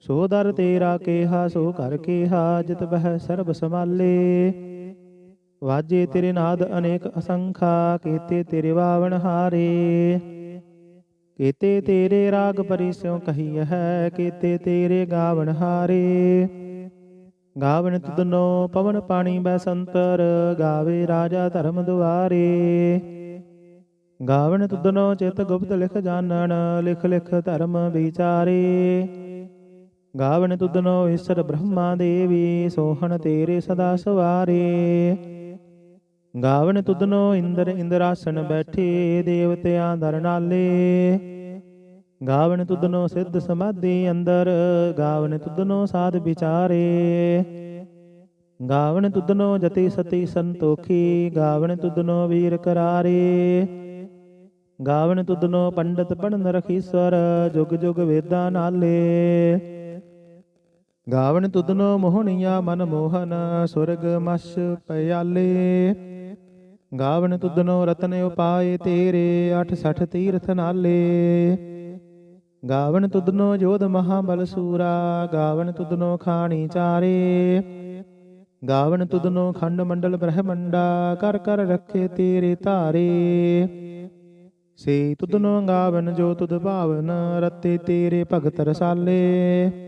ਸੋ ਦਰ ਤੇਰਾ ਕੇਹਾ, ਸੋ ਕਰ ਕੇਹਾ, ਜਿਤ ਬਹਿ ਸਰਬ ਸਮਾਲੇ ਵਾਜੇ ਤੇਰੇ ਨਾਦ ਅਨੇਕ ਅਸੰਖਾ, ਕੀਤੇ ਤੇਰੇ ਵਾਵਣ ਹਾਰੇ। ਕੀਤੇ ਤੇਰੇ ਰਾਗ ਪਰਿਸਿਉ ਕਹੀ ਹੈ, ਕੀਤੇ ਤੇਰੇ ਗਾਵਣ ਹਾਰੇ। ਗਾਵਣ ਤੁਧਨੋ ਪਵਨ ਪਾਣੀ ਬੈਸੰਤਰ ਗਾਵੇ ਰਾਜਾ ਧਰਮ ਦੁਆਰੇ। ਗਾਵਣ ਤੁਧਨੋ ਚਿਤ ਗੁਪਤ ਲਿਖ ਜਾਣਨ, ਲਿਖ ਲਿਖ ਧਰਮ ਵਿਚਾਰੇ। ਗਾਵਣ ਤੁਧਨੋ ਈਸ਼ਰ ਬ੍ਰਹਮਾ ਦੇਵੀ, ਸੋਹਣ ਤੇਰੇ ਸਦਾ ਸਵਾਰੇ। ਗਾਵਣ ਤੁਧਨੋ ਇੰਦਰ ਇੰਦਰਾਸਨ ਬੈਠੇ, ਦੇਵਤਿਆਂ ਦਰ ਨਾਲੇ। ਗਾਵਨ ਤੁਧਨੋ ਸਿੱਧ ਸਮਾਧੀ ਅੰਦਰ ਗਾਵਨ ਤੁਧਨੋ ਸਾਧ ਵਿਚਾਰੇ। ਗਾਵਣ ਤੁਧਨੋ ਜਤੀ ਸਤੀ ਸੰਤੋਖੀ, ਗਾਵਣ ਤੁਧਨੋ ਵੀਰ ਕਰਾਰੇ। ਗਾਵਣ ਤੁਧਨੋ ਪੰਡਤ ਪੜਨ ਰਖੀਸਵਰ ਜੁਗ ਜੁਗ ਵੇਦਾਂ ਨਾਲੇ। ਗਾਵਨ ਤੁਧਨੋ ਮੋਹਣੀਆ ਮਨ ਮੋਹਨ, ਸੁਰਗ ਮਸ ਪਿਆਲੇ। ਗਾਵਨ ਤੁਧਨੋ ਰਤਨ ਉਪਾਏ ਤੇਰੇ 68 ਤੀਰਥ ਨਾਲੇ। ਗਾਵਨ ਤੁਧਨੋ ਜੋਧ ਮਹਾਬਲ ਸੂਰਾ, ਗਾਵਨ ਤੁਧਨੋ ਖਾਣੀ ਚਾਰੇ। ਗਾਵਨ ਤੁਧਨੋ ਖੰਡ ਮੰਡਲ ਬ੍ਰਹਮੰਡਾ, ਕਰ ਕਰ ਰੱਖੇ ਤੇਰੇ ਧਾਰੇ। ਸੇ ਤੁਧਨੋ ਗਾਵਨ ਜੋ ਤੁਧ ਭਾਵਨ, ਰਤੇ ਤੇਰੇ ਭਗਤ ਰਸਾਲੇ।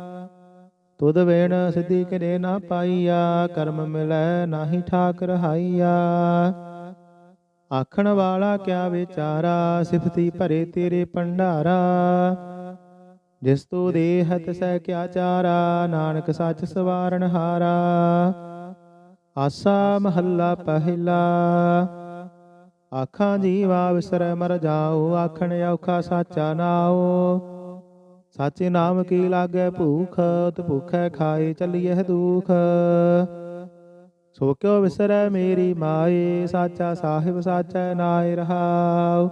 ਤੁਧ ਵੇਣ ਸਿੱਧੀ ਕਰੇ ਨਾ ਪਾਈਆ ਕਰਮ ਮਿਲੈ ਨਾਹੀ ਠਾਕ ਰਹਾਈਆ ਆਖਣ ਵਾਲਾ ਕਿਆ ਵਿਚਾਰਾ ਸਿਫਤੀ ਭਰੇ ਤੇਰੇ ਭੰਡਾਰਾ। ਜਿਸ ਤੂੰ ਦੇਹਤ ਸਹਿ ਕਿਆ ਚਾਰਾ ਨਾਨਕ ਸੱਚ ਸਵਾਰਨ ਹਾਰਾ। ਆਸਾ ਮਹੱਲਾ ਪਹਿਲਾ। ਆਖਾਂ ਜੀਵਾ ਵਿਸਰੈ ਮਰ ਜਾਓ ਆਖਣ ਔਖਾ ਸਾਚਾ ਨਾਓ। ਸਾਚੇ ਨਾਮ ਕੀ ਲਾਗੈ ਭੂਖ, ਤ ਭੁਖੈ ਖਾਏ ਚੱਲੀਐ ਦੁਖ। ਸੋ ਕਿਉ ਵਿਸਰੈ ਮੇਰੀ ਮਾਏ, ਸਾਚਾ ਸਾਹਿਬ ਸਾਚੈ ਨਾਇ ਰਹਾਉ।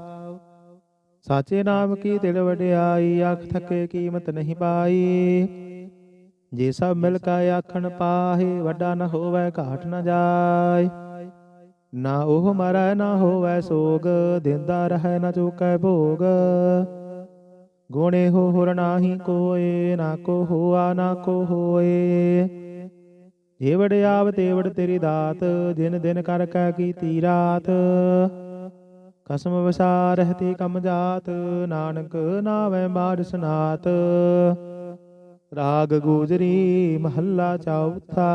ਸਾਚੇ ਨਾਮ ਕੀ ਤਿਲ ਵਡਿਆਈ, ਅੱਖ ਥਕੇ ਕੀਮਤ ਨਹੀਂ ਪਾਈ। ਜੇ ਸਭ ਮਿਲ ਕੈ ਆਖਣ ਪਾਹੇ, ਵੱਡਾ ਨ ਹੋਵੈ ਘਾਟ ਨ ਜਾਏ। ਨਾ ਉਹ ਮਰੈ, ਨਾ ਹੋਵੈ ਸੋਗ, ਦਿੰਦਾ ਰਹੈ ਨਾ ਚੁਕੈ ਭੋਗ। ਗੁਣੇ ਹੋ ਹੁਰ ਨਾਹੀ ਕੋਏ, ਨਾ ਕੋ ਹੋਆ, ਨਾ ਕੋ ਹੋਏ। ਜੇਵੜ ਆਵ ਤੇਵੜ ਤੇਰੀ ਦਾਤ ਦਿਨ ਦਿਨ ਕਰ ਕੈ ਕੀਤੀ ਰਾਤ। ਕਸਮ ਵਸਾ ਰਹਤੀ ਕਮ ਜਾਤ, ਨਾਨਕ ਨਾਵੇਂ ਬਾੜ ਸਨਾਤ। ਰਾਗ ਗੂਜਰੀ ਮਹੱਲਾ ਚੌਥਾ।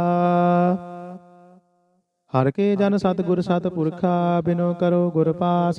ਹਰ ਕੇ ਜਨ ਸਤਿ ਗੁਰ ਸਤ ਪੁਰਖਾ, ਬਿਨੋ ਕਰੋ ਗੁਰ ਪਾਸ।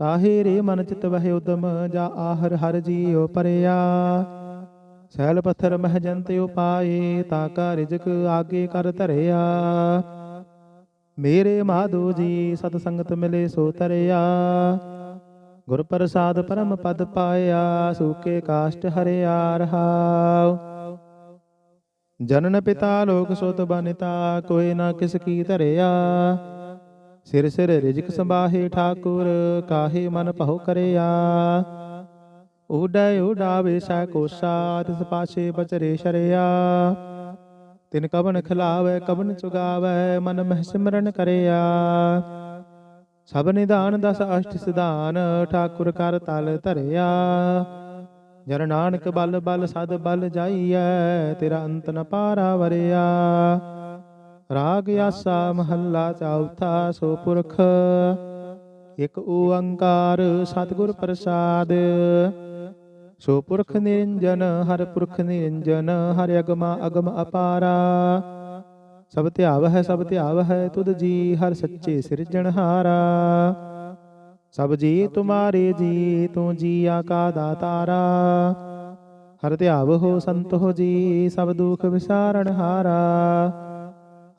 ਕਾਹੇ ਰੇ ਮਨ ਚਿਤ ਵਹਿ ਉਦਮ, ਜਾ ਆਹਰ ਹਰ ਜੀਉ ਪਰਿਆ। ਸੈਲ ਪੱਥਰ ਮਹਿ ਜੰਤ ਉਪਾਏ, ਤਾ ਕਾ ਰਿਜਕ ਆਗੇ ਕਰ ਧਰਿਆ। ਮੇਰੇ ਮਾਧੋ ਜੀ, ਸਤ ਸੰਗਤ ਮਿਲੇ ਸੋ ਤਰਿਆ। ਗੁਰ ਪ੍ਰਸਾਦ ਪਰਮ ਪਦ ਪਾਇਆ, ਸੂਕੇ ਕਾਸ਼ਟ ਹਰਿਆ ਰਹਾਉ। ਜਨਨ ਪਿਤਾ ਲੋਕ ਸੋਤ ਬਨਿਤਾ, ਕੋਈ ਨਾ ਕਿਸ ਕੀ ਧਰਿਆ। ਸਿਰ ਸਿਰ ਰਿਜਕ ਸੰਬਾਹੇ ਠਾਕੁਰ, ਕਾਹੇ ਮਨ ਭਉ ਕਰਿਆ? ਉਡੈ ਉਡਾਵੇ ਸੈ ਕੋਸਾ ਤਿਸ ਪਾਛੇ ਬਚਰੇ ਸ਼ਰਿਆ। ਤਿਨ ਕਵਨ ਖਿਲਾਵੇ, ਕਵਨ ਚੁਗਾਵੇ, ਮਨ ਮਹਿ ਸਿਮਰਨ ਕਰਿਆ। ਸਭ ਨਿਦਾਨ ਦਸ ਅਸ਼ਟ ਸਿਧਾਨ, ਠਾਕੁਰ ਕਰ ਤਲ ਧਰਿਆ। ਜਨ ਨਾਨਕ ਬਲ ਬਲ ਸਦ ਬਲ ਜਾਈਐ, ਤੇਰਾ ਅੰਤ ਨ ਪਾਰਾ ਵਰਿਆ। ਰਾਗ ਆਸਾ ਮਹੱਲਾ ਚੌਥਾ ਸੋ ਪੁਰਖ। ਇਕ ਓੰਕਾਰ ਸਤਿਗੁਰ ਪ੍ਰਸਾਦ। ਸੋ ਪੁਰਖ ਨਿਰੰਜਨ, ਹਰ ਪੁਰਖ ਨਿਰੰਜਨ, ਹਰਿ ਅਗਮਾ ਅਗਮ ਅਪਾਰਾ। ਸਭ ਧਿਆਵ ਹੈ ਸਭ ਧਿਆਵ ਹੈ ਤੁਧ ਜੀ, ਹਰ ਸੱਚੇ ਸਿਰਜਣਹਾਰਾ ਸਭ ਜੀ ਤੁਮਾਰੇ ਜੀ, ਤੂੰ ਜੀਆ ਕਾ ਦਾਤਾਰਾ ਹਰ ਧਿਆਵ ਹੋ ਸੰਤ ਹੋ ਜੀ, ਸਭ ਦੁਖ ਵਿਸਾਰਣ ਹਾਰਾ।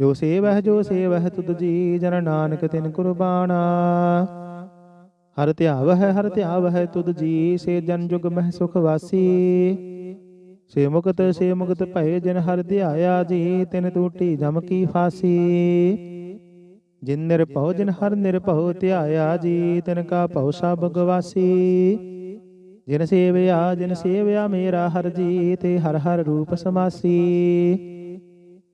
ਜੋ ਸੇਵਹਿ ਜੋ ਸੇਵਹਿ, ਤੁਧ ਜੀ ਜਨ ਨਾਨਕ ਤਿਨ ਕੁਰਬਾਨਾ। ਹਰ ਧਿਆਵ ਹੈ ਹਰ ਧਿਆਵ ਹੈ ਤੁਧ ਜੀ ਸੇ ਜਨ ਜੁਗ ਮਹਿ ਸੁਖ ਵਾਸੀ। ਸੇ ਮੁਕਤ ਸੇ ਮੁਕਤ ਭਏ ਜਿਨ ਹਰ ਧਿਆਇਆ ਜੀ, ਤਿਨ ਟੂਟੀ ਜਮ ਕੀ ਫਾਸੀ। ਜਿਨ ਨਿਰਭਉ, ਜਿਨ ਹਰ ਨਿਰਭਉ ਧਿਆਇਆ ਜੀ, ਤਿਨ ਕਾ ਭਉ ਸਭ ਗਵਾਸੀ। ਜਿਨ ਸੇਵਿਆ ਜਿਨ ਸੇਵਿਆ ਮੇਰਾ ਹਰ ਜੀ, ਤੇ ਹਰ ਹਰ ਰੂਪ ਸਮਾਸੀ।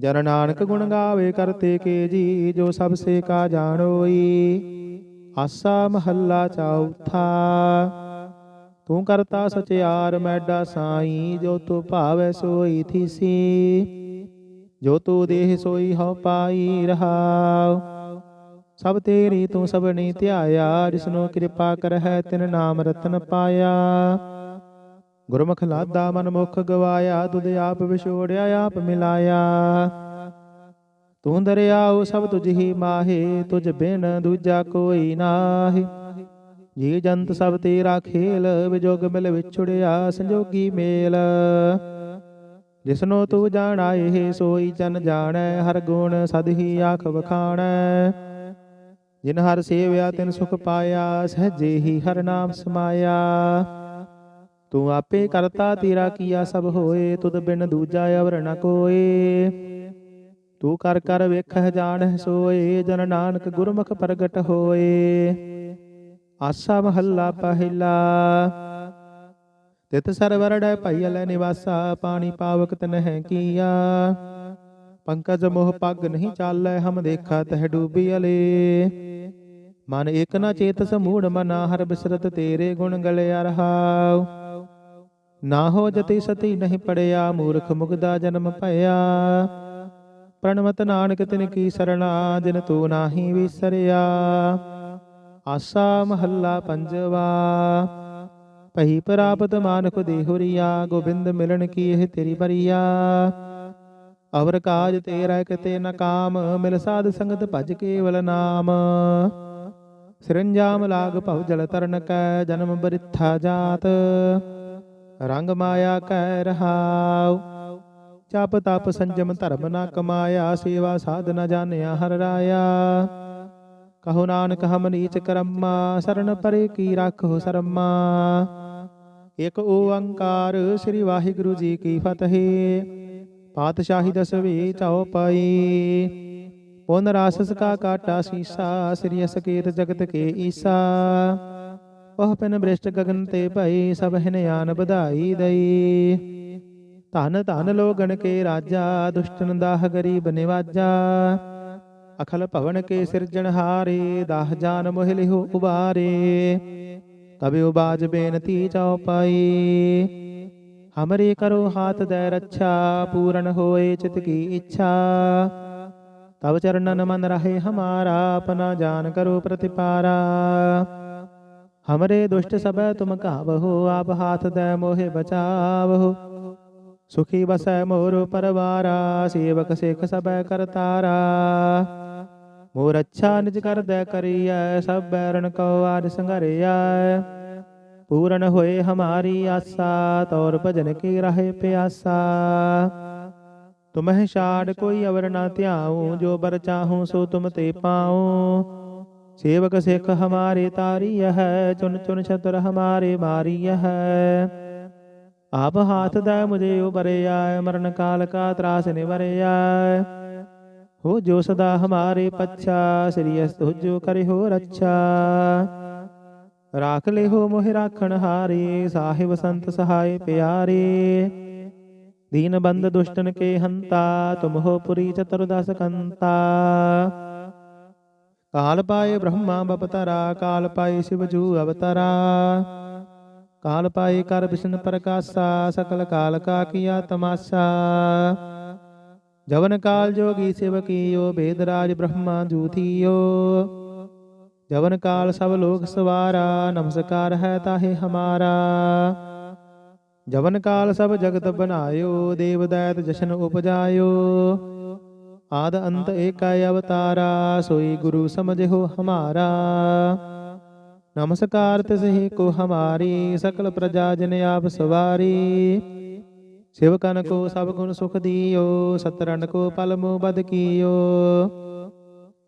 ਜਨ ਨਾਨਕ ਗੁਣ ਗਾਵੇ ਕਰਤੇ ਕੇ ਜੀ ਜੋ ਸਭ ਸੇ ਕਾ ਜਾਣੋਈ। ਆਸਾ ਮਹੱਲਾ ਚੌਥਾ। ਤੂੰ ਕਰਤਾ ਸਚਿਆਰ ਮੈਡਾ ਸਾਈ ਜੋ ਤੂੰ ਭਾਵੈ ਸੋਈ ਥੀਸੀ। ਜੋ ਤੂੰ ਦੇਹ ਸੋਈ ਹਉ ਪਾਈ ਰਹਾਉ। ਸਭ ਤੇਰੀ ਤੂੰ ਸਭਨੀ ਧਿਆਇਆ ਜਿਸਨੂੰ ਕਿਰਪਾ ਕਰਹਿ ਤਿਨ ਨਾਮ ਰਤਨ ਪਾਇਆ। ਗੁਰਮੁਖ ਲਾਦਾ ਮਨ ਮੁਖ ਗਵਾਇਆ, ਤੁਧ ਆਪ ਵਿਛੋੜਿਆ, ਆਪ ਮਿਲਾਇਆ। ਤੂੰ ਦਰਿਆਉ ਸਭ ਤੁਝ ਹੀ ਮਾਹੇ, ਤੁਝ ਬਿਨ ਦੂਜਾ ਕੋਈ ਨਾਹੀ। ਜੀ ਜੰਤ ਸਭ ਤੇਰਾ ਖੇਲ, ਵਿਜੋਗ ਮਿਲ ਵਿਛੁੜਿਆ, ਸੰਜੋਗੀ ਮੇਲ। ਜਿਸਨੋ ਤੂੰ ਜਾਣਾ, ਇਹ ਸੋਈ ਜਨ ਜਾਣੈ, ਹਰ ਗੁਣ ਸਦ ਹੀ ਆਖ ਵਖਾਣੈ। ਜਿਨ ਹਰ ਸੇਵਿਆ, ਤਿਨ ਸੁਖ ਪਾਇਆ, ਸਹਜੇ ਹੀ ਹਰ ਨਾਮ ਸਮਾਇਆ। ਤੂੰ ਆਪੇ ਕਰਤਾ ਤੇਰਾ ਕੀਆ ਸਭ ਹੋਏ ਤੁਧ ਬਿਨ ਦੂਜਾ ਅਵਰ ਨ ਕੋਏ। ਤੂੰ ਕਰ ਕਰ ਵੇਖਹਿ ਜਾਣਹਿ ਸੋਏ ਜਨ ਨਾਨਕ ਗੁਰਮੁਖ ਪ੍ਰਗਟ ਹੋਏ। ਆਸਾ ਮਹੱਲਾ ਪਹਿਲਾ। ਤਿਤ ਸਰਵਰੜੈ ਭਈਲ ਨਿਵਾਸਾ ਪਾਣੀ ਪਾਵਕ ਤਨਹਿ ਕੀਆ। ਪੰਕਜ ਮੋਹ ਪੱਗ ਨਹੀਂ ਚਾਲੈ ਹਮ ਦੇਖਾ ਤਹ ਡੂਬੀ ਅਲੇ। ਮਨ ਏਕ ਨ ਚੇਤ ਸਮੂੜ ਮਨਾ ਹਰ ਬਿਸਰਤ ਤੇਰੇ ਗੁਣ ਗਲਿਆ ਰਹਾਉ ਨਾ ਹੋ ਜਤੀ ਸਤੀ ਨਹੀਂ ਪੜਿਆ, ਮੂਰਖ ਮੁਗਦਾ ਜਨਮ ਭਇਆ। ਪ੍ਰਣਮਤ ਨਾਨਕ ਤਿਨ ਕੀ ਸਰਣਾ, ਜਿਨ ਤੂੰ ਨਾਹੀ ਵਿਸਰਿਆ। ਆਸਾ ਮਹੱਲਾ ਪੰਜਵਾ ਪਹੀ ਪ੍ਰਾਪਤ ਮਾਨਕ ਦੇਹੁਰੀਆ ਗੋਬਿੰਦ ਮਿਲਣ ਕੀ ਇਹ ਤੇਰੀ ਬਰੀਆ। ਅਵਰ ਕਾਜ ਤੇਰਾ ਕਿਤੇ ਨ ਕਾਮ, ਮਿਲ ਸਾਧ ਸੰਗਤ ਭਜ ਕੇਵਲ ਨਾਮ। ਸਿਰੰਜਾਮ ਲਾਗ ਭਉ ਜਲ ਤਰਨ ਕੈ, ਜਨਮ ਬਰਿਥਾ ਜਾਤ। ਰੰਗ ਮਾਇਆ ਕਹਿ ਰਹਾਉ। ਜਪ ਤਪ ਸੰਜਮ ਧਰਮ ਨਾ ਕਮਾਇਆ, ਸੇਵਾ ਸਾਧ ਨਾ ਜਾਣਿਆ ਹਰ ਰਾਇਆ। ਕਹੋ ਨਾਨਕ, ਹਮ ਨੀਚ ਕਰਮਾ, ਸਰਨ ਪਰੇ ਕੀ ਰੱਖੋ ਸਰਮਾ। ਇਕ ਓੰਕਾਰ ਸ੍ਰੀ ਵਾਹਿਗੁਰੂ ਜੀ ਕੀ ਫਤਿਹ। ਪਾਤਸ਼ਾਹੀ ਦਸਵੀ ਚਉ ਪਾਈ। ਪੁਨ ਰਾਸਸ ਕਾ ਕਾਟਾ ਸੀਸਾ, ਸ੍ਰੀ ਅਸਕੇਤ ਜਗਤ ਕੇ ਈਸਾ। ਉਹ ਪਿਨ ਬ੍ਰਿਸ਼ਟ ਗਗਨ ਤੇ ਭਈ ਸਭ ਹਿਨਿਆਨ ਵਧਾਈ ਦਈ। ਧਨ ਧਨ ਲੋਗਣ ਕੇ ਰਾਜਾ, ਦੁਸ਼ਟਨ ਦਾਹ ਗਰੀਬ ਨਿਵਾਜਾ। ਅਖਲ ਭਵਨ ਕੇ ਸਿਰਜਣਹਾਰੇ ਦਾਹ ਜਾਨ ਮੋਹਿ ਲਿਹੁ ਉਬਾਰੇ। ਕਬਿ ਉਬਾਜ ਬੇਨਤੀ ਚਉ ਪਾਈ। ਹਮਰੇ ਕਰੋ ਹਾਥ ਦੇ ਰੱਛਾ, ਪੂਰਨ ਹੋਏ ਚਿਤ ਕੀ ਇੱਛਾ। ਤਬ ਚਰਨਨ ਮਨ ਰਹੇ ਹਮਾਰਾ ਆਪਨਾ ਜਾਨ ਕਰੋ ਪ੍ਰਤਿਪਾਰਾ। ਹਮਰੇ ਦੁਸ਼ਟ ਸਭੈ ਤੁਮ ਕਾਵਹੋ ਆਪ ਹਾਥ ਦੇ ਮੋਹਿ ਬਚਾਵਹੋ ਸੁਖੀ ਬਸੈ ਮੋਰ ਪਰਵਾਰਾ ਸੇਵਕ ਸਿਖ ਸਭੈ ਕਰਤਾਰਾ ਮੋਰ ਅੱਛਾ ਨਿਜ ਕਰਦੈ ਕਰੀਐ ਸਭ ਬੈਰਨ ਕਉ ਆਦ ਸੰਘਰਿਆ ਪੂਰਨ ਹੋਏ ਹਮਾਰੀ ਆਸਾ ਤੌਰ ਭਜਨ ਕੀ ਰਹੇ ਪਿਆਸਾ ਤੁਮਹਿ ਛਾੜ ਕੋਈ ਅਵਰ ਨਾ ਧਿਆਉ ਜੋ ਬਰ ਚਾਹੂੰ ਸੋ ਤੁਮ ਤੇ ਪਾਉ ਸੇਵਕ ਸਿੱਖ ਹਮਾਰੇ ਤਾਰੀ ਹੈ ਚੁਨ ਚੁਨ ਛਤਰ ਹਮਾਰੇ ਮਾਰੀ ਹੈ ਆਪ ਹਾਥ ਦਾ ਮੁਝੇ ਉਬਰਿਆ ਮਰਨ ਕਾਲ ਕਾ ਤਰਾਸ ਨਿਵਰਿਆ ਹੋ ਜੋ ਸਦਾ ਹਮਾਰੇ ਪੱਛਾ ਸ੍ਰੀ ਅਸਤ ਜੋ ਕਰੇ ਹੋ ਰੱਛਾ ਰਾਖ ਲੈ ਹੋ ਮੋਹਿ ਰਾਖਣ ਹਾਰੇ ਸਾਹਿਬ ਸੰਤ ਸਹਾਇ ਪਿਆਰੇ ਦੀਨ ਬੰਦ ਦੁਸ਼ਟਨ ਕੇ ਹੰਤਾ ਤੁਮ ਹੋ ਪੁਰੀ ਚਤੁਰਦਸ ਕੰਤਾ ਕਾਲ ਪਾਏ ਬ੍ਰਹਮਾ ਬਪਤਰਾ, ਕਾਲ ਪਾਏ ਸ਼ਿਵ ਜੂ ਅਵਤਰਾ। ਕਾਲ ਪਾਏ ਕਰ ਵਿਸ਼ਨ ਪ੍ਰਕਾਸ਼ਾ, ਸਕਲ ਕਾਲ ਕਾ ਕੀਆ ਤਮਾਸ਼ਾ। ਜਵਨ ਕਾਲ ਜੋਗੀ ਸਿਵ ਸਿਵਕੀਓ ਬੇਦਰਾਜ ਬ੍ਰਹਮਾ ਜੂਥੀਓ ਜਵਨ ਕਾਲ ਸਭ ਲੋਕ ਸਵਾਰਾ, ਨਮਸਕਾਰ ਹੈ ਤਾਹੇ ਹਮਾਰਾ। ਜਵਨ ਕਾਲ ਸਭ ਜਗਤ ਬਨਾਇਓ, ਦੇਵ ਦੈਤ ਜਸ਼ਨ ਉਪਜਾਇਓ। ਆਦ ਅੰਤ ਏਕੈ ਅਵਤਾਰਾ, ਸੋਈ ਗੁਰੂ ਸਮਝਿਓ ਹਮਾਰਾ। ਨਮਸਕਾਰ ਤਿਸਹਿ ਕੋ ਹਮਾਰੀ, ਸਕਲ ਪ੍ਰਜਾ ਜਨ ਆਪ ਸਵਾਰੀ। ਸਿਵਕਨ ਕੋ ਸਭ ਗੁਣ ਸੁਖ ਦੀਓ ਸਤਰਨ ਕੋ ਪਲ ਮੋ ਬਦ ਕੀਓ।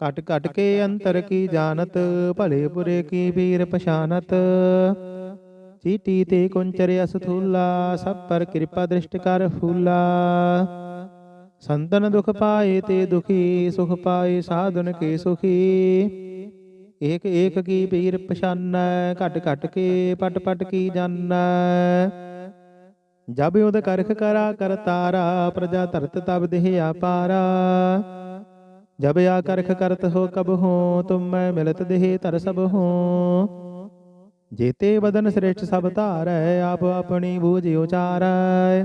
ਕਟ ਕਟ ਕੇ ਅੰਤਰ ਕੀ ਜਾਣਤ, ਭਲੇ ਪੁਰੇ ਕੀ ਵੀਰ ਪਛਾਨਤ ਚੀਟੀ ਤੇ ਕੁੰਚਰ ਅਸਥੂਲਾ, ਸਭ ਪਰ ਕਿਰਪਾ ਦ੍ਰਿਸ਼ਟ ਕਰ ਫੂਲਾ। ਸੰਤਨ ਦੁਖ ਪਾਏ ਤੇ ਦੁਖੀ, ਸੁਖ ਪਾਏ ਸਾਧਨ ਕੇ ਸੁਖੀ। ਏਕ ਏਕ ਕੀ ਪੀਰ ਪਛਾਨੈ, ਘਟ ਘਟ ਕੇ ਪਟ ਪਟ ਕੀ ਜਾਣੈ ਜਬ ਉਦ ਕਰਖ ਕਰਾ ਕਰਤਾਰਾ ਪ੍ਰਜਾ ਧਰਤ ਤਬ ਦੇਹ ਆਪਾਰਾ ਜਬ ਆ ਕਰਖ ਕਰਤ ਹੋ ਕਬ ਹੋ, ਤੁਮ ਮੈਂ ਮਿਲਤ ਦੇਹ ਤਰ ਸਭ ਹੋ। ਜੇਤੇ ਬਦਨ ਸ੍ਰੇਸ਼ਟ ਸਭ ਧਾਰੈ, ਆਪ ਆਪਣੀ ਬੂਝ ਉਚਾਰੈ।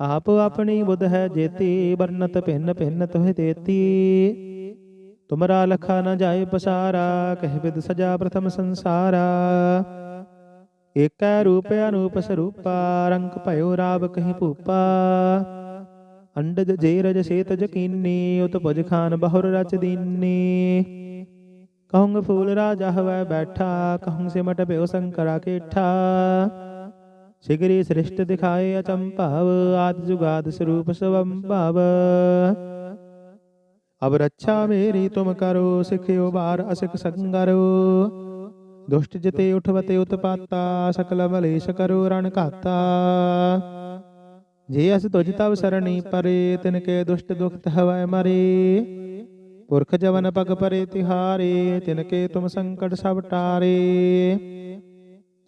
ਆਪ ਆਪਣੀ ਬੁੱਧ ਹੈ ਜੇਤੀ, ਵਰਨਤ ਭਿੰਨ ਭਿੰਨ ਤੋਹਿ ਦੇਤੀ ਤੁਮਰਾ ਲਖਾ ਨ ਜਾਏ ਪਸਾਰਾ, ਕਹਿ ਬਿਦ ਸਜਾ ਪ੍ਰਥਮ ਸੰਸਾਰਾ। ਏਕੈ ਰੂਪ ਅਨੂਪ ਸਰੂਪਾ, ਰੰਗ ਭਇਓ ਰਾਵ ਕਹੀ ਭੂਪਾ। ਅੰਡਜ ਜੇਰਜ ਸੇਤ ਜਕੀਨੀ ਉਤ ਭੁਜ ਖਾਨ ਬਹੁਰ ਰਚ ਦੀਨੀ। ਕਹੂੰਗ ਫੂਲ ਰਾਜਾ ਹਵੈ ਬੈਠਾ ਕਹੂੰ ਸਿਮਟ ਭਇਓ ਸੰਕਰਾ ਕੇਠਾ। ਸਿਗਰੀ ਸ੍ਰਿਸ਼ਟ ਦਿਖਾਏ ਅਚੰਭਾਵ, ਆਦ ਜੁਗਾਦ ਸਰੂਪ ਸਵੰਭਵ। ਅਬ ਰੱਛਾ ਮੇਰੀ, ਤੁਮ ਕਰੋ, ਸਿਖਿਓ ਬਾਰ ਅਸਿਕ ਸੰਗਰੋ। ਦੁਸ਼ਟ ਜਿਤੇ ਉਠਵਤੇ ਉਤਪਾਤਾ, ਸਕਲ ਮਲੇਸ਼ ਕਰੋ ਰਣ ਘਾਤਾ। ਜੇ ਅਸ ਤੁਜ ਤਵ ਸਰਣੀ ਪਰੇ ਤਿਨ ਕੇ ਦੁਸ਼ਟ ਦੁਖਤ ਹਵੈ ਮਰੇ। ਪੁਰਖ ਜਵਨ ਪਗ ਪਰੇ ਤਿਹਾਰੇ ਤਿਨ ਕੇ ਤੁਮ ਸੰਕਟ ਸਭ ਟਾਰੇ।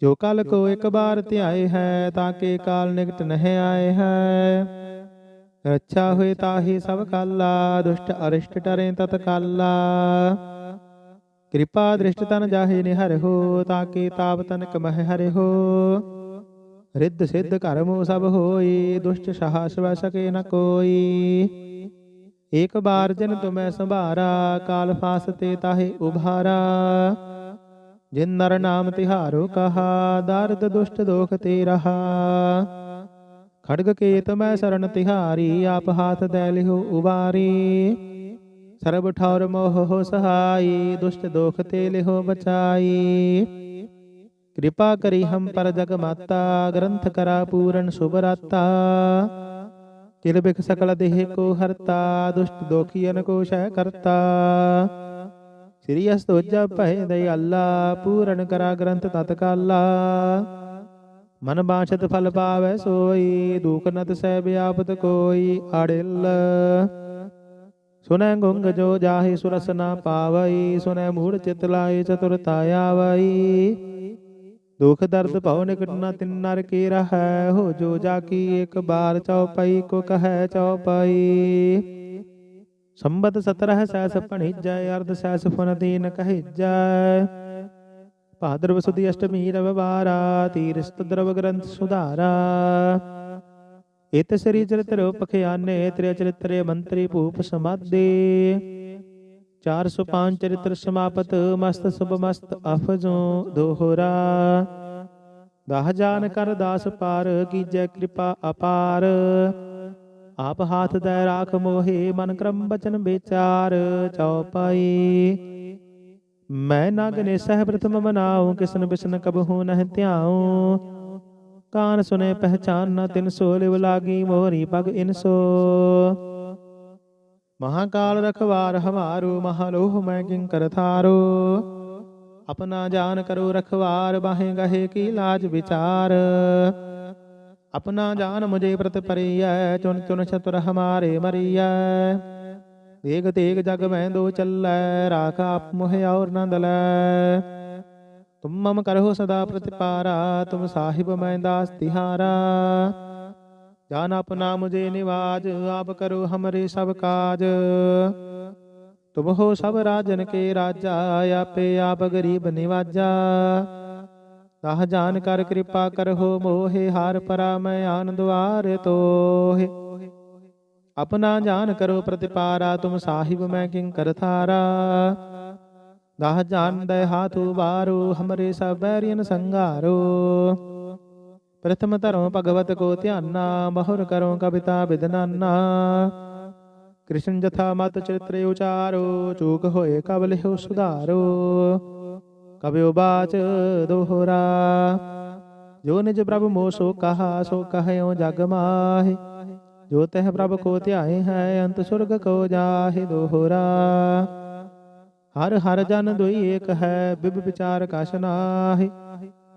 ਜੋ ਕਲ ਕੋ ਇੱਕ ਬਾਰ ਧਿਆਏ ਹੈ, ਤਾਂ ਕੇ ਕਾਲ ਨਿਕਟ ਨਹਿ ਆਏ ਹੈ। ਰੱਛਾ ਹੋਏ ਤਾਹੀ ਸਭ ਕਾਲਾ, ਦੁਸ਼ਟ ਅਰਿਸ਼ਟ ਟਰੇ ਤਤ ਕਾਲਾ। ਕਿਰਪਾ ਦ੍ਰਿਸ਼ਟ ਤਨ ਜਾਹੇ ਨਿਹਰ ਹੋ, ਤਾਂ ਕੇ ਤਾਪ ਤਨਕ ਮਹਿ ਹਰਿ ਹੋ। ਰਿੱਧ ਸਿੱਧ ਕਰਮੋ ਸਭ ਹੋਈ, ਦੁਸ਼ਟ ਸਹਾ ਵੈ ਸਕੇ ਨ ਕੋਈ। ਏਕ ਬਾਰ ਜਨ ਤੁਮੈ ਸੰਭਾਰਾ, ਕਾਲ ਫਾਸਤੇ ਤਾਹੇ ਉਭਾਰਾ। ਜਿਨ ਨਰ ਨਾਮ ਤਿਹਾਰੋ ਕਹਾ, ਦਰਦ ਦੁਸ਼ਟ ਦੋਖ ਤੇ ਰਹਾ ਖੜਗ ਕੇਤ ਮੈਂ ਸਰਣ ਤਿਹਾਰੀ, ਆਪ ਹਾਥ ਦੈ ਲਿਓ ਉਬਾਰੀ। ਸਰਬ ਠੌਰ ਮੋਹ ਹੋ ਸਹਾਈ, ਦੁਸ਼ਟ ਦੋਖ ਤੇ ਲਿਓ ਬਚਾਈ। ਕਿਰਪਾ ਕਰੀ ਹਮ ਪਰ ਜਗ ਮਾਤਾ, ਗ੍ਰੰਥ ਕਰਾ ਪੂਰਨ ਸੁਭ ਰਾਤਾ। ਕਿਲ ਬਿਖ ਸਕਲ ਦੇਹ ਕੋ ਹਰਤਾ, ਦੁਸ਼ਟ ਦੋਖੀਨ ਕੋ ਸ਼ੈ ਕਰਤਾ। ਸ੍ਰੀ ਅਸਤੋਜਾ ਭੈ ਦਇ ਅੱਲਾ ਪੂਰਨ ਕਰਾ ਗ੍ਰੰਥ ਤਤ ਮਨ ਬਾਛਤ ਫਲ ਪਾਵੈ ਸੋਈ, ਦੁਖ ਨਤ ਸਹਿ ਬਿਆਪਤ ਕੋਈ ਅੜਿਲ। ਸੁਨੈ ਗੁੰਗ ਜੋ ਜਾਹੇ ਸੁਰਸ ਨਾ ਪਾਵਈ ਸੁਨੈ ਮੂੜ ਚਿਤ ਲਾਏ ਚਤੁਰਤਾ ਆਵਈ ਦੁਖ ਦਰਦ ਭਉ ਨਿਕਟ ਨ ਤਿਨ ਨਰ ਕੀ ਰਹੈ, ਹੋ ਜੋ ਜਾ ਕੀ ਇੱਕ ਬਾਰ ਚਉਪਈ ਕੋ ਕਹੈ ਚਉਪਈ ਸੰਬਤ 17 ਸੈਸ ਭਣੀਜੈ, ਅਰਧ ਸੈਸ ਫਨ ਦੀਨ ਕਹਿਜੈ। ਭਾਦਰਵ ਸੁਦੀ ਅਸ਼ਟਮੀ ਰਵਿਵਾਰਾ, ਤੀਰਸਤ ਦਰਵ ਗ੍ਰੰਥ ਸੁਧਾਰਾ। ਇਤ ਸ੍ਰੀ ਚਰਿਤ੍ਰ ਉਪਖਿਆਨੇ ਤ੍ਰਿ ਚਰਿਤਰੇ ਮੰਤਰੀ ਭੂਪ ਸਮਾਦੇ 405 ਚਰਿਤ੍ਰ ਸਮਾਪਤ, ਮਸਤ ਸੁਭ ਮਸਤ ਅਫਜੋ ਦੋਹਰਾ। ਦਾਹ ਜਾਨ ਕਰ ਦਾਸ ਪਾਰ, ਕੀਜੈ ਕਿਰਪਾ ਅਪਾਰ। ਆਪ ਹਾਥ ਦੈ ਰਾਖ ਮੋਹੇ, ਮਨ ਕਰਮ ਬਚਨ ਵਿਚਾਰ ਚਉਪਾਈ। ਮੈਂ ਨਾਗਨੇ ਸਹਿ ਪ੍ਰਥਮ ਮਨਾਉ, ਕਿਸਨ ਬਿਸਨ ਕਬਹੂ ਨਹਿ ਧਿਆਉ। ਕਾਨ ਸੁਨੇ ਪਹਿਚਾਨ ਨ ਤਿਨ ਸੋ, ਲਿਵ ਲਾਗੀ ਮੋਰੀ ਪਗ ਇਨਸੋ ਮਹਾਕਾਲ ਰਖਵਾਰ ਹਮਾਰੂ ਮਹਾਲੋਹ ਮੈਂ ਕਿੰਕਰ ਥਾਰੋ। ਆਪਣਾ ਜਾਨ ਕਰੋ ਰਖਵਾਰ, ਬਾਹੇ ਗਹੇ ਕੀ ਲਾਜ ਵਿਚਾਰ। ਆਪਣਾ ਜਾਨ ਮੁਝੇ ਪ੍ਰਤ ਪਰਿਐ ਚੁਨ ਚੁਨ ਛਤੁਰ ਹਮਾਰੇ ਮਰੀਐ। ਦੇਗ ਤੇਗ ਜਗ ਮੈਂ ਚੱਲੈ, ਰਾਖ ਆਪ ਮੋਹ ਔਰ ਨੰਦ ਲੈ ਤੁਮ ਮਮ ਕਰਹੁ ਸਦਾ ਪ੍ਰਤਿਪਾਰਾ, ਤੁਮ ਸਾਹਿਬ ਮੈਂ ਦਾਸ ਤਿਹਾਰਾ। ਜਾਨ ਆਪਣਾ ਮੁਝੇ ਨਿਵਾਜ, ਆਪ ਕਰੋ ਹਮਰੇ ਸਭ ਕਾਜ। ਤੁਮ ਹੋ ਸਭ ਰਾਜਨ ਕੇ ਰਾਜਾ, ਆਪੇ ਆਪ ਗਰੀਬ ਨਿਵਾਜਾ। ਤਾਹ ਜਾਨ ਕਰ ਕਿਰਪਾ ਕਰਹੁ, ਮੋਹਿ ਹਾਰ ਪਰਾ ਮੈਂ ਆਨੰਦ ਦੁਆਰ ਤੋਹਿ। ਆਪਣਾ ਜਾਨ ਕਰੋ ਪ੍ਰਤਿਪਾਰਾ, ਤੁਮ ਸਾਹਿਬ ਮੈਂ ਕਿੰਕਰ ਥਾਰਾ ਦਾਹ ਜਾਨ ਦਇ ਹਾਥੂ ਬਾਰੂ ਹਮਰੇ ਸਭ ਬੈਰੀਨ ਪ੍ਰਥਮ ਧਰਮ ਭਗਵਤ ਕੋ ਧਿਆਨਾ ਬਹੁਰ ਕਰੋ ਕਵਿਤਾ ਵਿਦਨਾਨਾ ਕ੍ਰਿਸ਼ਨ ਜਥਾ ਮਤ ਚਰਿਤ੍ਰ ਉਚਾਰੋ, ਚੂਕ ਹੋਏ ਕਬ ਲਿਓ ਸੁਧਾਰੋ। ਕਬਿਓ ਬਾਚ ਦੋਹਰਾ। ਜੋ ਨਿਜ ਪ੍ਰਭ ਮੋ ਸੋ ਕਹਾ, ਸੋ ਕਹਿਓ ਜਗ ਮਾਹਿ। ਜੋ ਤਹ ਪ੍ਰਭ ਕੋ ਧਿਆਏ ਹੈ, ਅੰਤ ਸੁਰਗ ਕੋ ਜਾਹਿ ਦੋਹਰਾ। ਹਰ ਹਰ ਜਨ ਦੁਈ ਏਕ ਹੈ, ਬਿਬ ਵਿਚਾਰ ਕਛ ਨਾਹਿ।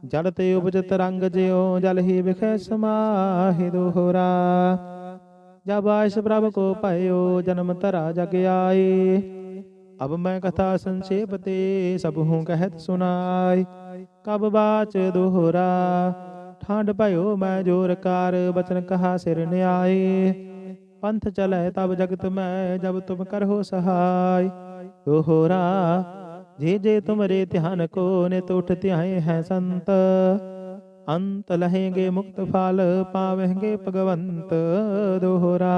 ਜਲ ਤੇ ਉਪਜਤ ਰੰਗ ਜਿਉ, ਜਲ ਹੀ ਵਿਖੈ ਸਮਾਹਿ ਦੋਹਰਾ। ਜਬ ਆਇਸ ਪ੍ਰਭ ਕੋ ਭਇਓ, ਜਨਮ ਤਰਾ ਜਗ ਆਏ ਅਬ ਮੈਂ ਕਥਾ ਸੰਖੇਪ ਤੇ ਸਭ ਹੂੰ ਕਹਿਤ ਸੁਨਾਈ ਕਬ ਬਾਚ ਦੋਹਰਾ ਠਾਂਡ ਭਇਓ ਮੈਂ ਜੋਰ ਕਾਰ ਬਚਨ ਕਹਾ ਸਿਰ ਨਿਆਏ ਪੰਥ ਚਲੇ ਤਬ ਜਗਤ ਮੈਂ ਜਬ ਤੁਮ ਕਰਹੁ ਸਹਾਈ ਦੋਹਰਾ ਜੇ ਜੇ ਤੁਮਰੇ ਧਿਆਨ ਕੋ ਨਿਤ ਉਠ ਧਿਆਏ ਹੈ ਸੰਤ ਅੰਤ ਲਹੇਗੇ ਮੁਕਤ ਫਲ ਪਾਵਹਿਗੇ ਭਗਵੰਤ ਦੋਹਰਾ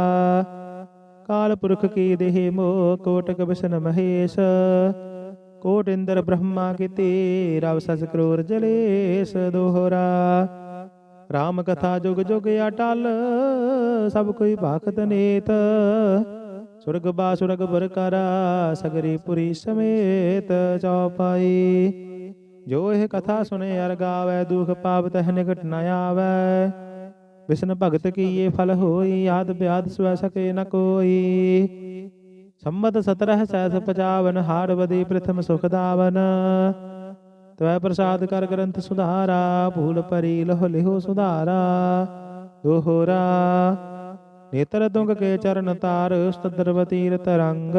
ਕਾਲ ਪੁਰਖ ਕੀ ਦੇਹ ਮੋ ਕੋਟ ਬਿਸ਼ਨ ਮਹੇਸ਼। ਕੋਟ ਇੰਦਰ ਬ੍ਰਹਮਾ ਕਿਤੇ, ਰਵ ਸਸ ਕਰੋਰ ਜਲੇਸ਼ ਦੋਹਰਾ। ਰਾਮ ਕਥਾ ਜੁਗ ਜੁਗ ਅਟਲ, ਸਭ ਕੋਈ ਭਾਖਤ ਨੇਤ। ਸੁਰਗ ਬਾ ਸੁਰਗ ਬਰ ਕਰਾ, ਸਗਰੀ ਪੁਰੀ ਸਮੇਤ ਚੌਪਾਈ। ਜੋ ਇਹ ਕਥਾ ਸੁਨੇ ਅਰ ਗਾਵੇ, ਦੁਖ ਪਾਪ ਤਹ ਨਿਕਟ ਨ ਆਵੇ। ਵਿਸ਼ਨ ਭਗਤ ਕੀ ਇਹ ਫਲ ਹੋਈ ਆਦ ਬਿਆਦ ਸਵੈ ਸਕੇ ਨ ਕੋਈ। ਸੰਮਤ 17 ਸੈਸ 55 ਹਾੜ ਬਦੀ ਪ੍ਰਥਮ ਸੁਖ ਦਾਵਨ ਤਵੈ ਪ੍ਰਸਾਦ ਕਰ ਗ੍ਰੰਥ ਸੁਧਾਰਾ ਭੂਲ ਪਰੀ ਲਹ ਲਿਹੋ ਸੁਧਾਰਾ। ਦੋਹਰਾ ਨੇਤਰ ਤੁੰਗ ਕੇ ਚਰਨ ਤਾਰ ਸਤਦਰਵਤੀ ਰਤਰੰਗ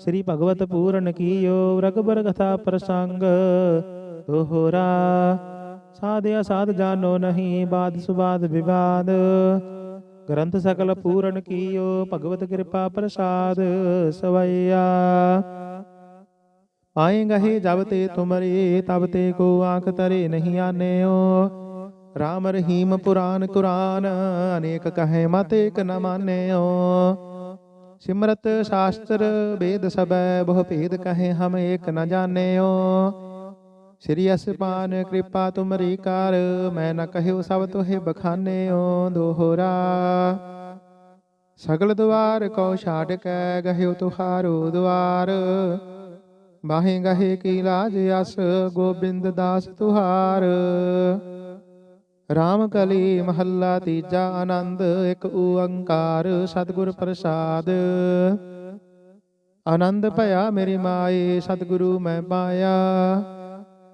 ਸ੍ਰੀ ਭਗਵਤ ਪੂਰਨ ਕੀਓ ਰਗਬਰ ਕਥਾ ਪ੍ਰਸੰਗ। ਦੋਹਰਾ ਸਾਧਿਆ ਸਾਧ ਜਾਣੋ ਨਹੀਂ, ਬਾਦ ਸੁਬਾਦ ਵਿਵਾਦ। ਗ੍ਰੰਥ ਸਕਲ ਪੂਰਨ ਕੀਓ, ਭਗਵਤ ਕਿਰਪਾ ਪ੍ਰਸਾਦ ਸਵਈਆ। ਆਏਂਗਹਿ ਜਬ ਤੇ ਤੁਮਰੇ, ਤਬ ਤੇ ਕੋ ਆਂਖ ਤਰੇ ਨਹੀਂ ਆਨਿਓ। ਰਾਮ ਰਹੀਮ ਪੁਰਾਨ ਕੁਰਾਨ, ਅਨੇਕ ਕਹੇ ਮਤ ਏਕ ਨ ਮਾਨਿਓ। ਸਿਮਰਤ ਸ਼ਾਸਤਰ ਵੇਦ ਸਬੈ, ਬਹੁ ਭੇਦ ਕਹੇ ਹਮ ਏਕ ਨ ਜਾਣਿਓ। ਸ੍ਰੀ ਅਸਪਾਨ ਕਿਰਪਾ ਤੁਮਰੀ ਕਰ, ਮੈਂ ਨ ਕਹਿਓ ਸਭ ਤੋਹਿ ਬਖਾਨਿਓ ਦੋਹਰਾ। ਸਗਲ ਦੁਆਰ ਕੋ ਛਾੜ ਕੈ ਗਹਿਓ ਤੁਹਾਰੋ ਦੁਆਰ। ਬਾਹੇ ਗਹੇ ਕੀ ਲਾਜ ਅਸ, ਗੋਬਿੰਦ ਦਾਸ ਤੁਹਾਰ। ਰਾਮ ਕਲੀ ਮਹੱਲਾ ਤੀਜਾ ਆਨੰਦ, ਇੱਕ ਓੰਕਾਰ ਸਤਿਗੁਰ ਪ੍ਰਸਾਦ। ਆਨੰਦ ਭਇਆ ਮੇਰੀ ਮਾਏ, ਸਤਿਗੁਰੂ ਮੈਂ ਪਾਇਆ।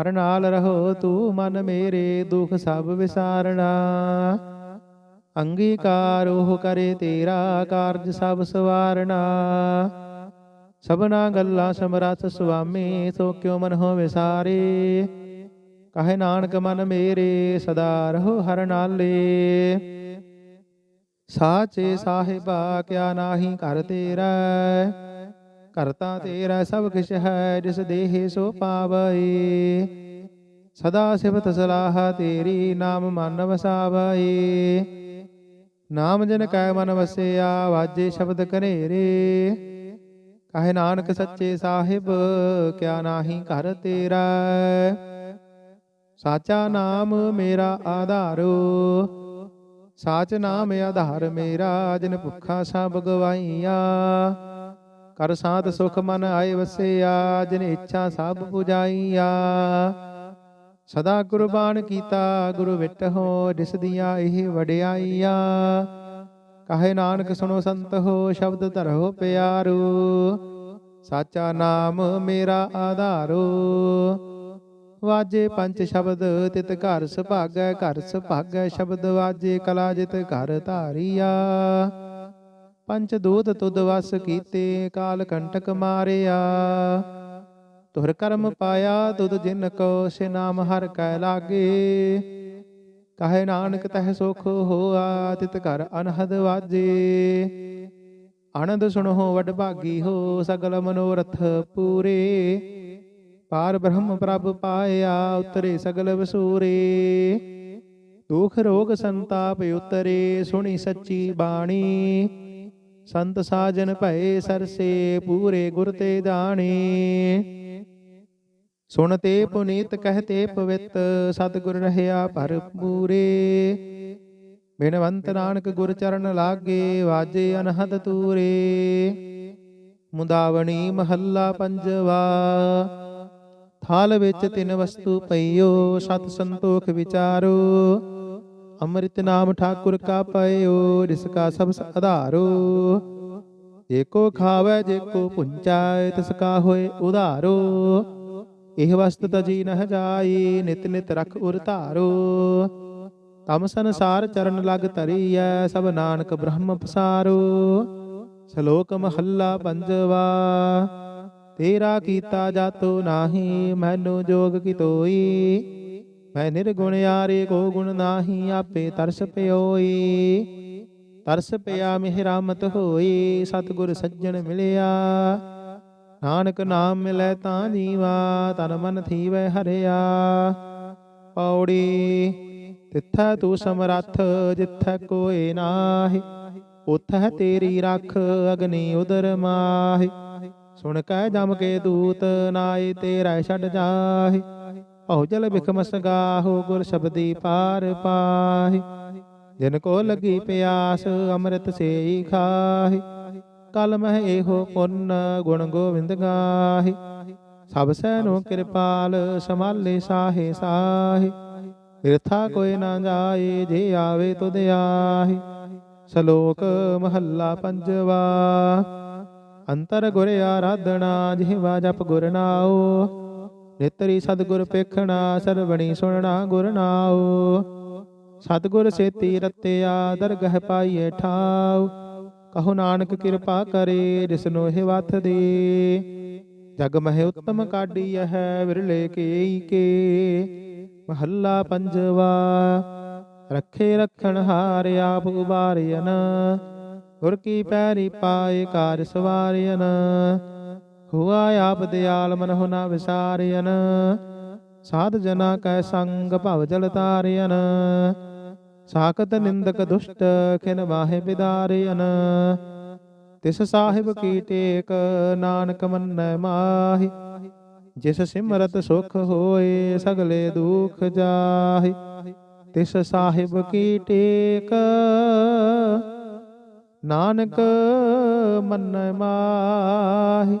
ਹਰ ਨਾਲ ਰਹੋ ਤੂੰ ਮਨ ਮੇਰੇ ਦੁਖ ਸਭ ਵਿਸਾਰਣਾ। ਅੰਗੀਕਾਰ ਉਹ ਕਰੇ ਤੇਰਾ ਕਾਰਜ ਸਭ ਸਵਾਰਣਾ। ਸਭਨਾ ਗੱਲਾਂ ਸਮਰੱਥ ਸੁਆਮੀ, ਸੋ ਕਿਉ ਮਨ ਹੋ ਵਿਸਾਰੇ ਕਹੇ ਨਾਨਕ ਮਨ ਮੇਰੇ, ਸਦਾ ਰਹੋ ਹਰ ਨਾਲੇ। ਸਾਚੇ ਸਾਹਿਬਾ, ਕਿਆ ਨਾਹੀ ਕਰ ਤੇਰਾ। ਕਰਤਾ ਤੇਰਾ ਸਭ ਕਿਛ ਹੈ ਜਿਸ ਦੇਹ ਸੋ ਪਾਵਈ ਸਦਾ ਸਿਵਤ ਸਲਾਹ ਤੇਰੀ ਨਾਮ ਮਨ ਵਸਾਵਈ ਨਾਮ ਜਨ ਕੈ ਮਨ ਵਸਿਆ ਵਾਜੇ ਸ਼ਬਦ ਕਨੇਰੇ ਕਹੇ ਨਾਨਕ ਸੱਚੇ ਸਾਹਿਬ ਕਿਆ ਨਾਹੀ ਘਰ ਤੇਰਾ। ਸਾਚਾ ਨਾਮ ਮੇਰਾ ਆਧਾਰੋ। ਸਾਚ ਨਾਮ ਆਧਾਰ ਮੇਰਾ ਜਿਨ ਭੁੱਖਾ ਸਭ ਗਵਾਈਆ ਕਰ ਸਾਧ ਸੁਖ ਮਨ ਆਏ ਵਸਿਆ, ਜਿਨ ਇੱਛਾ ਸਭ ਪੁਜਾਈਆ। ਸਦਾ ਕੁਰਬਾਨ ਕੀਤਾ, ਗੁਰੂ ਵਿਟਹੁ ਜਿਸ ਦੀਆਂ ਇਹ ਵਡਿਆਈਆ। ਕਹੇ ਨਾਨਕ ਸੁਣੋ ਸੰਤ ਹੋ, ਸ਼ਬਦ ਧਰੋ ਪਿਆਰੂ। ਸਾਚਾ ਨਾਮ ਮੇਰਾ ਆਧਾਰੋ। ਵਾਜੇ ਪੰਜ ਸ਼ਬਦ, ਤਿਤ ਘਰ ਸੁਭਾਗੈ ਘਰ ਸੁਭਾਗੈ, ਸ਼ਬਦ ਵਾਜੇ ਕਲਾ ਜਿਤ ਘਰ ਧਾਰੀਆ। ਪੰਚ ਦੂਤ ਤੁਧ ਵਸ ਕੀਤੇ, ਕਾਲ ਕੰਟਕ ਮਾਰਿਆ। ਤੁਹਰ ਕਰਮ ਪਾਇਆ ਤੁਧ ਜਿਨ ਕੋ ਸੇ ਨਾਮ ਹਰ ਕੈ ਲਾਗੇ। ਕਹੇ ਨਾਨਕ ਤਹਿ ਸੁਖ ਹੋਆ, ਤਿਤ ਘਰ ਅਨਹਦ ਵਾਜੇ। ਆਨੰਦ ਸੁਣੋ ਵਡ ਭਾਗੀ ਹੋ, ਸਗਲ ਮਨੋਰਥ ਪੂਰੇ। ਪਾਰ ਬ੍ਰਹਮ ਪ੍ਰਭ ਪਾਇਆ, ਉਤਰੇ ਸਗਲ ਵਸੂਰੇ। ਦੁਖ ਰੋਗ ਸੰਤਾਪ ਉਤਰੇ, ਸੁਣੀ ਸੱਚੀ ਬਾਣੀ। ਸੰਤ ਸਾਜਨ ਭਏ ਸਰਸੇ ਪੂਰੇ ਗੁਰ ਤੇ ਦਾਣੇ। ਸੁਣ ਤੇ ਪੁਨੀਤ ਕਹਤੇ ਪਵਿੱਤ, ਸਤਿਗੁਰ ਰਹਿਆ ਭਰਪੂਰੇ। ਬਿਨਵੰਤ ਨਾਨਕ ਗੁਰ ਚਰਨ ਲਾਗੇ, ਵਾਜੇ ਅਨਹਦ ਤੂਰੇ। ਮੁੰਦਾਵਣੀ ਮਹੱਲਾ ਪੰਜਵਾ, ਥਾਲ ਵਿੱਚ ਤਿੰਨ ਵਸਤੂ ਪਈਓ, ਸਤ ਸੰਤੋਖ ਵਿਚਾਰੋ। ਅੰਮ੍ਰਿਤ ਨਾਮ ਠਾਕੁਰ ਕਾ ਪਇਓ, ਜਿਸ ਕਾ ਸਭ ਆਧਾਰੋ। ਜੇ ਕੋ ਖਾਵੇ, ਜੇ ਕੋ ਪੁੰਚਾਏ ਤਿਸ ਕਾ ਹੋਏ ਉਧਾਰੋ। ਇਹ ਵਸਤ ਤਜੀ ਨਹ ਜਾਈ, ਨਿਤ ਨਿਤ ਰਖ ਉਰ ਧਾਰੋ। ਤਮ ਸੰਸਾਰ ਚਰਨ ਲਗ ਧਰੀਐ, ਸਭ ਨਾਨਕ ਬ੍ਰਹਮ ਪਸਾਰੋ। ਸ਼ਲੋਕ ਮਹੱਲਾ ਪੰਜਵਾ, ਤੇਰਾ ਕੀਤਾ ਜਾਤੋ ਨਾਹੀ, ਮੈਨੂੰ ਜੋਗ ਕੀ ਤੋਈ। ਮੈਂ ਨਿਰਗੁਣ ਯਾਰੇ ਕੋ ਗੁਣ ਨਾਹੀ ਆਪੇ ਤਰਸ ਪਿਓਈ। ਤਰਸ ਪਿਆ ਮਿਹ ਰਾਮਤ ਹੋਈ, ਸਤਿਗੁਰ ਸੱਜਣ ਮਿਲਿਆ। ਨਾਨਕ ਨਾਮ ਮਿਲੈ ਤਾਂ ਜੀਵਾ, ਤਨ ਮਨ ਥੀਵੈ ਹਰਿਆ। ਪੌੜੀ, ਤਿੱਥੈ ਤੂੰ ਸਮਰੱਥ, ਜਿੱਥੈ ਕੋਏ ਨਾਹੀ। ਉਥੈ ਤੇਰੀ ਰੱਖ, ਅਗਨੀ ਉਦਰ ਮਾਹੀ। ਸੁਣ ਕੈ ਜਮ ਕੇ ਦੂਤ, ਨਾਏ ਤੇਰਾ ਛੱਡ ਜਾਹੀ। ਭਉ ਜਲ ਬਿਖਮਸ ਗਾਹੋ ਗੁਰ ਸ਼ਬਦੀ ਪਾਰ ਪਾਹੀ। ਜਿਨ ਕੋ ਲੱਗੀ ਪਿਆਸ, ਅੰਮ੍ਰਿਤ ਸੇਈ ਖਾਹੀ। ਕਲ ਮਹਿ ਇਹੋ ਪੁੰਨ, ਗੁਣ ਗੋਵਿੰਦ ਗਾਹੀ। ਸਭ ਸੈਨੋ ਕਿਰਪਾਲ ਸਮਾਲੇ ਸਾਹੇ ਸਾਹੇ। ਕਿਰਥਾ ਕੋਈ ਨਾ ਜਾਏ, ਜੇ ਆਵੇ ਤੁਧ ਆਹੀ। ਸ਼ਲੋਕ ਮਹੱਲਾ ਪੰਜਵਾ। ਅੰਤਰ ਗੁਰ ਆਰਾਧਨਾ ਜਿਹਵਾ ਜਪ ਗੁਰ ਨਾਉ। ਨੇਤਰੀ ਸਤਿਗੁਰ ਪੇਖਣਾ, ਸਰਵਣੀ ਸੁਣਨਾ, ਗੁਰ ਨਾਉ। ਸਤਿਗੁਰ ਸੇਤੀ ਰਤਿਆ, ਦਰਗਹ ਪਾਈਏ ਠਾਉ। ਕਹੋ ਨਾਨਕ ਕਿਰਪਾ ਕਰੇ ਜਿਸਨੋ ਇਹ ਵਥ ਦੇ। ਜਗ ਮਹਿ ਉਤਮ ਕਾਢੀ ਹੈ, ਵਿਰਲੇ ਕੇਈ ਕੇ। ਮਹੱਲਾ ਪੰਜਵਾ, ਰੱਖੇ ਰਖਣ ਹਾਰ ਆਪ ਉਬਾਰਿਆਨ ਗੁਰ ਕੀ ਪੈਰੀ ਪਾਏ, ਕਾਰ ਸਵਾਰਿਆਨ ਹੁਆ ਆਪ ਦਿਆਲ ਮਨ ਹੁਨਾ ਵਿਸਾਰਿਆਨ ਸਾਧ ਜਨਾ ਕੈ ਸੰਗ ਭਵ ਜਲ ਤਾਰਿਆਨ ਸਾਖਤ ਨਿੰਦਕ ਦੁਸ਼ਟ ਖਿਨ ਵਾਹੇ ਬਿਦਾਰਿਆਨ ਤਿਸ ਸਾਹਿਬ ਕੀ ਟੇਕ ਨਾਨਕ ਮੰਨੈ ਮਾਹੀ, ਜਿਸ ਸਿਮਰਤ ਸੁਖ ਹੋਏ ਸਗਲੇ ਦੁਖ ਜਾਹੀ। ਤਿਸ ਸਾਹਿਬ ਕੀ ਟੇਕ ਨਾਨਕ ਮੰਨੈ ਮਾਹੀ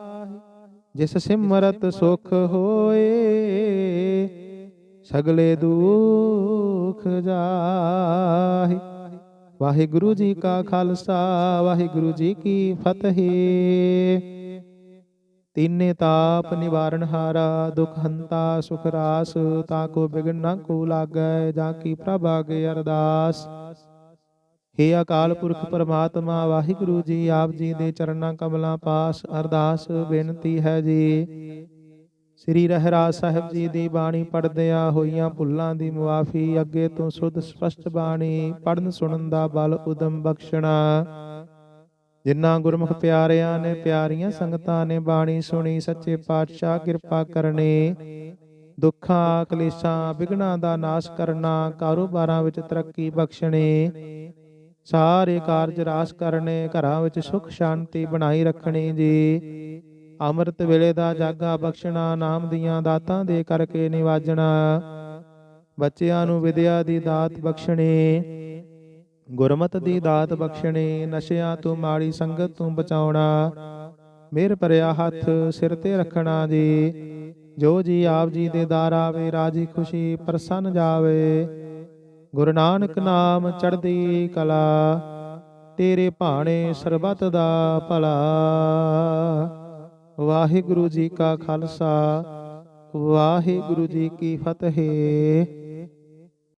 ਜਿਸ ਸਿਮਰਤ ਸੁਖ ਹੋਏ, ਸਗਲੇ ਦੁਖ ਜਾਹੀ। ਵਾਹਿਗੁਰੂ ਜੀ ਕਾ ਖਾਲਸਾ, ਵਾਹਿਗੁਰੂ ਜੀ ਕੀ ਫਤਿਹ। ਤੀਨੇ ਤਾਪ ਨਿਵਾਰਨ ਹਾਰਾ, ਦੁਖ ਹੰਤਾ ਸੁਖ ਰਾਸ, ਤਾ ਕੋ ਬਿਗਨ ਨ ਕੋ ਲਾਗੈ, ਜਾ ਕੀ ਪ੍ਰਭ ਆਗੇ ਅਰਦਾਸ। ਹੇ ਅਕਾਲ ਪੁਰਖ ਪਰਮਾਤਮਾ, ਵਾਹਿਗੁਰੂ ਜੀ ਆਪ ਜੀ ਦੇ ਚਰਨਾਂ ਕਮਲਾਂ ਪਾਸ ਅਰਦਾਸ ਬੇਨਤੀ ਹੈ ਜੀ। ਸ੍ਰੀ ਰਹਿਰਾਜ ਸਾਹਿਬ ਜੀ ਦੀ ਬਾਣੀ ਪੜਦਿਆਂ ਹੋਈਆਂ ਭੁੱਲਾਂ ਦੀ ਮੁਆਫੀ, ਅੱਗੇ ਤੋਂ ਸੁਧ ਸਪਸ਼ਟ ਬਾਣੀ ਪੜਨ ਸੁਣਨ ਦਾ ਬਲ ਉਦਮ ਬਖਸ਼ਣਾ। ਜਿਨ੍ਹਾਂ ਗੁਰਮੁਖ ਪਿਆਰਿਆਂ ਨੇ ਪਿਆਰੀਆਂ ਸੰਗਤਾਂ ਨੇ ਬਾਣੀ ਸੁਣੀ, ਸੱਚੇ ਪਾਤਸ਼ਾਹ ਕਿਰਪਾ ਕਰਨੇ। ਦੁੱਖਾਂ, ਕਲੇਸ਼ਾਂ ਵਿਗਣਾ ਦਾ ਨਾਸ਼ ਕਰਨਾ, ਕਾਰੋਬਾਰਾਂ ਵਿੱਚ ਤਰੱਕੀ ਬਖਸ਼ਣੇ। ਸਾਰੇ ਕਾਰਜ ਰਾਸ ਕਰਨੇ, ਘਰਾਂ ਵਿੱਚ ਸੁਖ ਸ਼ਾਂਤੀ ਬਣਾਈ ਰੱਖਣੀ ਜੀ। ਅੰਮ੍ਰਿਤ ਵੇਲੇ ਦਾ ਜਾਗਾ ਬਖਸ਼ਣਾ, ਨਾਮ ਦੀਆਂ ਦਾਤਾਂ ਦੇ ਕਰਕੇ ਨਿਵਾਜਣਾ। ਬੱਚਿਆਂ ਨੂੰ ਵਿਦਿਆ ਦੀ ਦਾਤ ਬਖਸ਼ਣੀ, ਗੁਰਮਤ ਦੀ ਦਾਤ ਬਖਸ਼ਣੀ, ਨਸ਼ਿਆਂ ਤੋਂ ਮਾੜੀ ਸੰਗਤ ਤੋਂ ਬਚਾਉਣਾ। ਮੇਰ ਭਰਿਆ ਹੱਥ ਸਿਰ ਤੇ ਰੱਖਣਾ ਜੀ। ਜੋ ਜੀ ਆਪ ਜੀ ਦੇ ਦਾਰ ਆਵੇ, ਰਾਜੀ ਖੁਸ਼ੀ ਪ੍ਰਸੰਨ ਜਾਵੇ। ਗੁਰੂ ਨਾਨਕ ਨਾਮ ਚੜ੍ਹਦੀ ਕਲਾ। ਤੇਰੇ ਭਾਣੇ ਸਰਬਤ ਦਾ ਭਲਾ। ਵਾਹਿਗੁਰੂ ਜੀ ਕਾ ਖਾਲਸਾ ਵਾਹਿਗੁਰੂ ਜੀ ਕੀ ਫਤਿਹ।